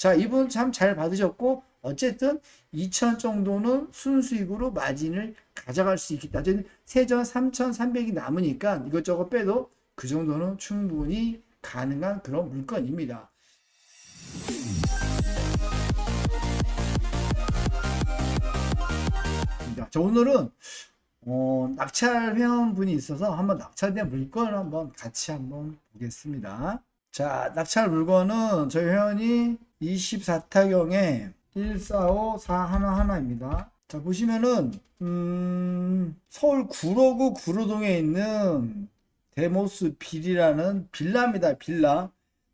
자, 이분 참 잘 받으셨고, 어쨌든 2천 정도는 순수익으로 마진을 가져갈 수 있겠다. 세전 3,300이 남으니까 이것저것 빼도 그 정도는 충분히 가능한 그런 물건입니다. 자, 오늘은 어, 낙찰 회원분이 있어서 한번 낙찰된 물건을 한번 같이 한번 보겠습니다. 자, 낙찰 물건은 저희 회원이 24타경에 145411입니다. 자, 보시면은 음, 서울 구로구 구로동에 있는 데모스 빌이라는 빌라입니다. 빌라.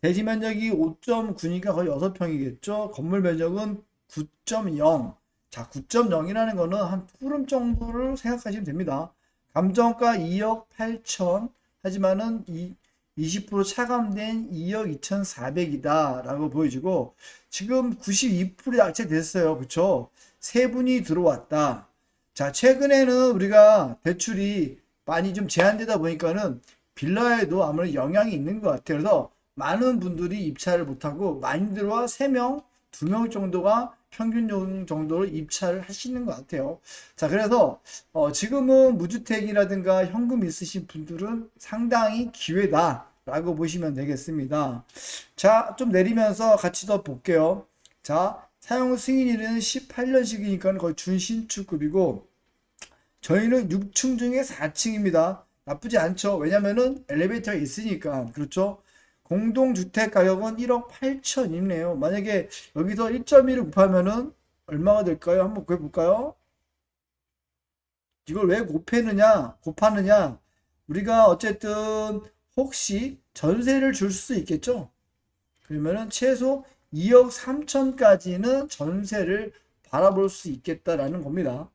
대지 면적이 5.9니까 거의 6평이겠죠. 건물 면적은 9.0. 자, 9.0이라는 거는 한 푸름 정도를 생각하시면 됩니다. 감정가 2억 8천, 하지만은 이 20% 차감된 2억 2,400이다 라고 보여지고 지금 92% 약체됐어요. 그쵸? 세 분이 들어왔다. 자, 최근에는 우리가 대출이 많이 좀 제한되다 보니까는 빌라에도 아무래도 영향이 있는 것 같아요. 그래서 많은 분들이 입찰을 못하고 많이 들어와 3명, 2명 정도가 평균 정도로 입찰을 하시는 것 같아요. 자, 그래서 어, 지금은 무주택이라든가 현금 있으신 분들은 상당히 기회다 라고 보시면 되겠습니다. 자, 좀 내리면서 같이 더 볼게요. 자, 사용 승인일은 18년식이니까 거의 준신축급이고 저희는 6층 중에 4층입니다. 나쁘지 않죠. 왜냐면은 엘리베이터가 있으니까. 그렇죠? 공동주택 가격은 1억 8천이네요. 만약에 여기서 1.1을 곱하면은 얼마가 될까요? 한번 구해볼까요? 이걸 왜 곱해느냐? 곱하느냐? 우리가 어쨌든 혹시 전세를 줄 수 있겠죠? 그러면은 최소 2억 3천까지는 전세를 바라볼 수 있겠다라는 겁니다.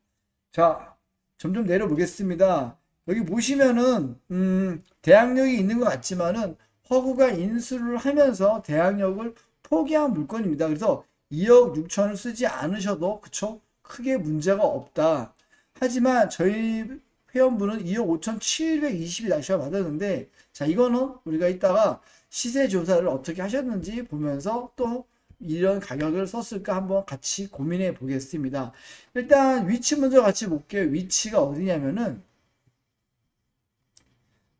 자, 점점 내려보겠습니다. 여기 보시면은 음, 대항력이 있는 것 같지만은 허구가 인수를 하면서 대항력을 포기한 물건입니다. 그래서 2억 6천을 쓰지 않으셔도 그쵸? 크게 문제가 없다. 하지만 저희 회원분은 2억 5천 720이 날씨가 받았는데 자 이거는 우리가 이따가 시세 조사를 어떻게 하셨는지 보면서 또 이런 가격을 썼을까 한번 같이 고민해 보겠습니다. 일단 위치 먼저 같이 볼게요. 위치가 어디냐면은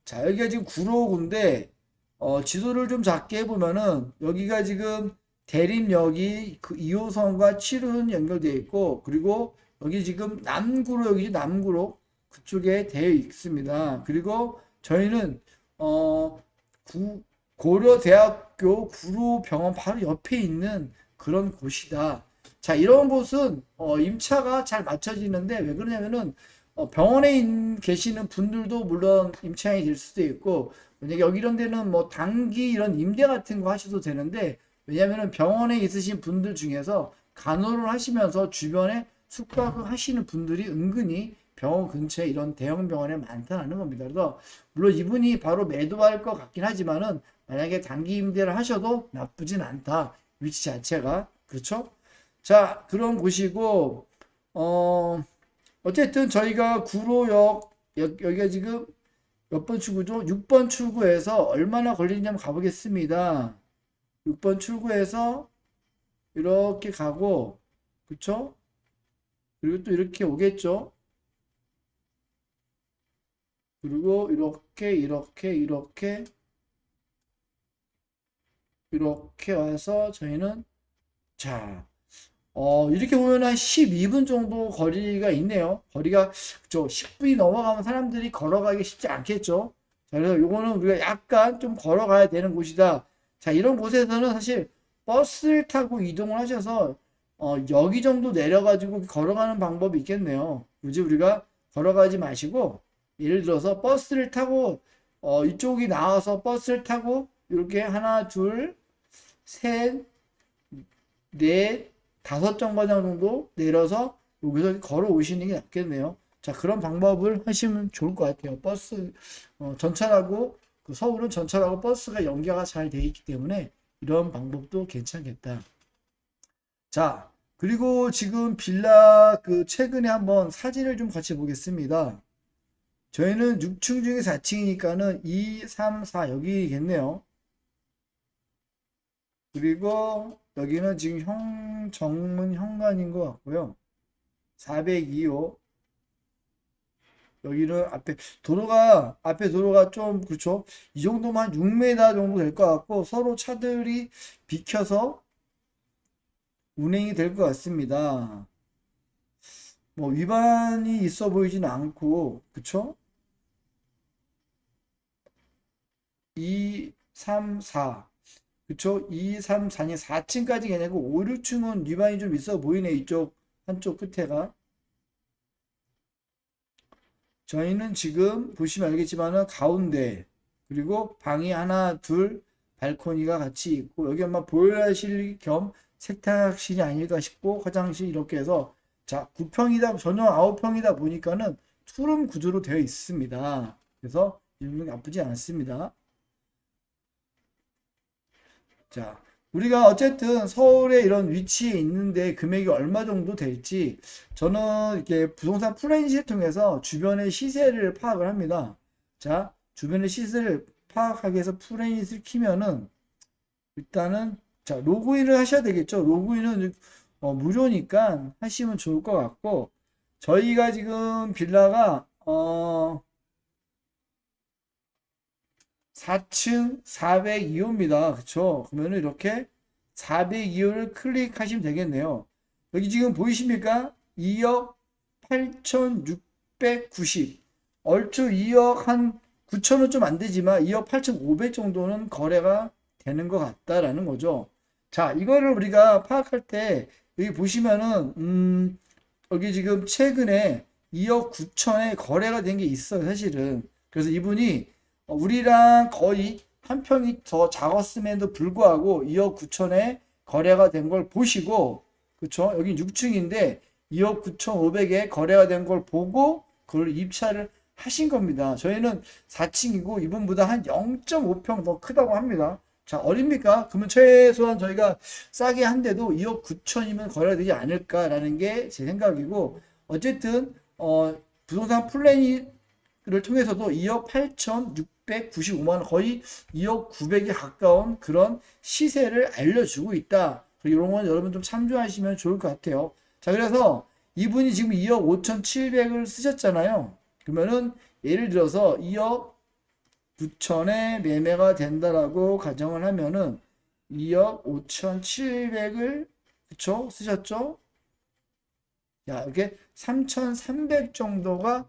자 여기가 지금 구로구인데 어, 지도를 좀 작게 해보면은 여기가 지금 대림역이 그 2호선과 7호선 연결되어 있고 그리고 여기 지금 남구로 여기 남구로 그쪽에 되어 있습니다. 그리고 저희는 어, 구, 고려대학교 구로병원 바로 옆에 있는 그런 곳이다. 자, 이런 곳은 어, 임차가 잘 맞춰지는데 왜 그러냐면은 어, 병원에 있, 계시는 분들도 물론 임차인이 될 수도 있고 만약에 여기 이런 데는 뭐 단기 이런 임대 같은 거 하셔도 되는데 왜냐면은 병원에 있으신 분들 중에서 간호를 하시면서 주변에 숙박을 하시는 분들이 은근히 병원 근처에 이런 대형 병원에 많다는 겁니다. 그래서 물론 이분이 바로 매도할 것 같긴 하지만은 만약에 단기 임대를 하셔도 나쁘진 않다. 위치 자체가 그렇죠? 자 그런 곳이고 어 어쨌든 저희가 구로역 여, 기가 지금 몇 번 출구죠? 6번 출구에서 얼마나 걸리는지 한번 가보겠습니다. 6번 출구에서 이렇게 가고 그쵸? 그리고 또 이렇게 오겠죠? 그리고 이렇게 이렇게 이렇게 이렇게 와서 저희는 자 어, 이렇게 보면 한 12분 정도 거리가 있네요. 거리가 그쵸 10분이 넘어가면 사람들이 걸어가기 쉽지 않겠죠. 자, 그래서 요거는 우리가 약간 좀 걸어가야 되는 곳이다. 자, 이런 곳에서는 사실 버스를 타고 이동을 하셔서 어, 여기 정도 내려가지고 걸어가는 방법이 있겠네요. 굳이 우리가 걸어가지 마시고 예를 들어서 버스를 타고 어, 이쪽이 나와서 버스를 타고 이렇게 하나, 둘, 셋, 넷, 다섯 정거장 정도 내려서 여기서 걸어 오시는 게 낫겠네요. 자, 그런 방법을 하시면 좋을 것 같아요. 버스, 어, 전철하고, 그 서울은 전철하고 버스가 연계가 잘 돼 있기 때문에 이런 방법도 괜찮겠다. 자, 그리고 지금 빌라 그 최근에 한번 사진을 좀 같이 보겠습니다. 저희는 6층 중에 4층이니까는 2, 3, 4 여기겠네요. 그리고 여기는 지금 형, 정문 현관인 것 같고요. 402호. 여기는 앞에 도로가 앞에 도로가 좀 그렇죠. 이 정도면 한 6m 정도 될 것 같고 서로 차들이 비켜서 운행이 될 것 같습니다. 뭐 위반이 있어 보이지는 않고 그쵸? 2, 3, 4 그쵸? 2, 3, 4니 4층까지 걔네고 5, 6층은 위반이 좀 있어 보이네 이쪽 한쪽 끝에가. 저희는 지금 보시면 알겠지만은 가운데 그리고 방이 하나 둘 발코니가 같이 있고 여기 아마 보일러실 겸 세탁실이 아닐까 싶고 화장실 이렇게 해서. 자 9평이다 전용 9평이다 보니까는 투룸 구조로 되어 있습니다. 그래서 이런 나쁘지 않습니다 자 우리가 어쨌든 서울에 이런 위치에 있는데 금액이 얼마 정도 될지 저는 이렇게 부동산 플랜시를 통해서 주변의 시세를 파악을 합니다. 자, 주변의 시세를 파악하기 위해서 플랜시를 키면은 일단은 자, 로그인을 하셔야 되겠죠. 로그인은 어, 무료니까 하시면 좋을 것 같고 저희가 지금 빌라가 어 4층 402호입니다. 그쵸? 그러면 이렇게 402호를 클릭하시면 되겠네요. 여기 지금 보이십니까? 2억 8,690. 얼추 2억 한 9천은 좀안 되지만 2억 8,500 정도는 거래가 되는 것 같다라는 거죠. 자, 이거를 우리가 파악할 때 여기 보시면은 음, 여기 지금 최근에 2억 9천에 거래가 된 게 있어요, 사실은. 그래서 이분이 우리랑 거의 한 평이 더 작았음에도 불구하고 2억 9천에 거래가 된 걸 보시고 그쵸 여기 6층인데 2억 9천 5백에 거래가 된 걸 보고 그걸 입찰을 하신 겁니다. 저희는 4층이고 이분보다 한 0.5평 더 크다고 합니다. 자, 어립니까? 그러면 최소한 저희가 싸게 한데도 2억 9천이면 거래가 되지 않을까라는 게 제 생각이고 어쨌든 어, 부동산 플랜을 통해서도 2억 8천 695만 원 거의 2억 900에 가까운 그런 시세를 알려주고 있다. 이런 건 여러분 좀 참조하시면 좋을 것 같아요. 자, 그래서 이분이 지금 2억 5,700을 쓰셨잖아요. 그러면은 예를 들어서 2억 9천에 매매가 된다라고 가정을 하면은 2억 5,700을 그쵸? 쓰셨죠? 야, 이렇게 3,300 정도가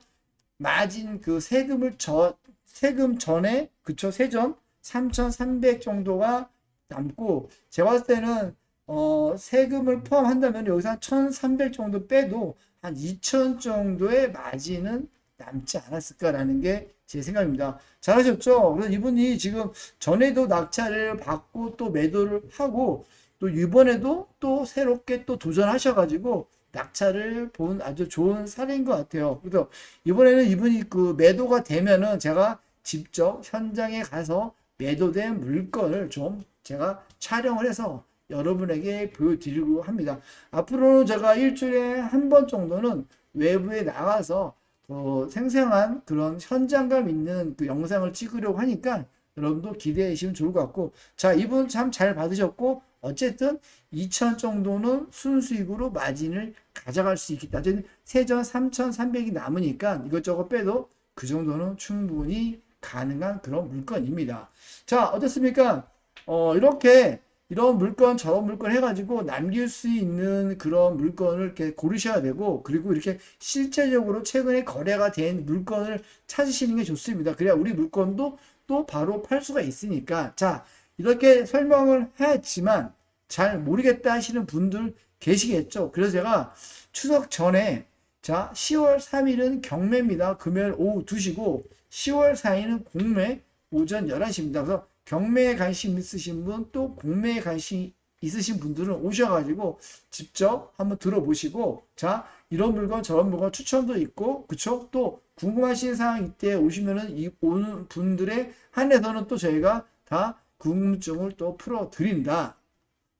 마진 그 세금을 저 세금 전에 그쵸? 세전 3,300 정도가 남고 제가 봤을 때는 어, 세금을 포함한다면 여기서 한 1,300 정도 빼도 한 2,000 정도의 마진은 남지 않았을까라는 게 제 생각입니다. 잘하셨죠? 그래서 이분이 지금 전에도 낙찰을 받고 또 매도를 하고 또 이번에도 또 새롭게 또 도전하셔가지고 낙찰을 본 아주 좋은 사례인 것 같아요. 그래서 이번에는 이분이 그 매도가 되면은 제가 직접 현장에 가서 매도된 물건을 좀 제가 촬영을 해서 여러분에게 보여드리고 합니다. 앞으로는 제가 일주일에 한 번 정도는 외부에 나가서 어, 생생한 그런 현장감 있는 그 영상을 찍으려고 하니까 여러분도 기대해 주시면 좋을 것 같고 자 이분 참 잘 받으셨고 어쨌든 2천 정도는 순수익으로 마진을 가져갈 수 있겠다. 세전 3,300이 남으니까 이것저것 빼도 그 정도는 충분히 가능한 그런 물건입니다. 자 어떻습니까? 어, 이렇게 이런 물건 저런 물건 해가지고 남길 수 있는 그런 물건을 이렇게 고르셔야 되고 그리고 이렇게 실제적으로 최근에 거래가 된 물건을 찾으시는 게 좋습니다. 그래야 우리 물건도 또 바로 팔 수가 있으니까 자 이렇게 설명을 했지만 잘 모르겠다 하시는 분들 계시겠죠. 그래서 제가 추석 전에 자 10월 3일은 경매입니다. 금요일 오후 2시고 10월 4일은 공매 오전 11시입니다. 그래서 경매에 관심 있으신 분, 또 공매에 관심 있으신 분들은 오셔가지고 직접 한번 들어보시고, 자, 이런 물건, 저런 물건 추천도 있고, 그쵸? 또 궁금하신 사항 이때 오시면은 이 오는 분들의 한해서는 또 저희가 다 궁금증을 또 풀어 드린다.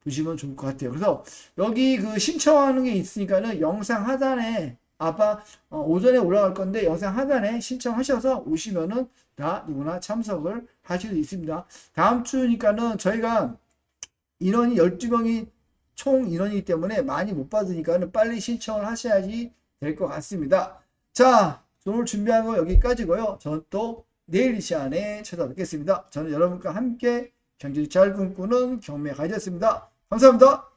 보시면 좋을 것 같아요. 그래서 여기 그 신청하는 게 있으니까는 영상 하단에 아빠 어, 오전에 올라갈 건데 영상 하단에 신청하셔서 오시면은 다 누구나 참석을 하실 수 있습니다. 다음 주니까는 저희가 인원이 12명이 총 인원이기 때문에 많이 못 받으니까는 빨리 신청을 하셔야지 될 것 같습니다. 자, 오늘 준비한 거 여기까지고요. 저는 또 내일 이 시간에 찾아뵙겠습니다. 저는 여러분과 함께 경제 잘 꿈꾸는 경매 가이드였습니다. 감사합니다.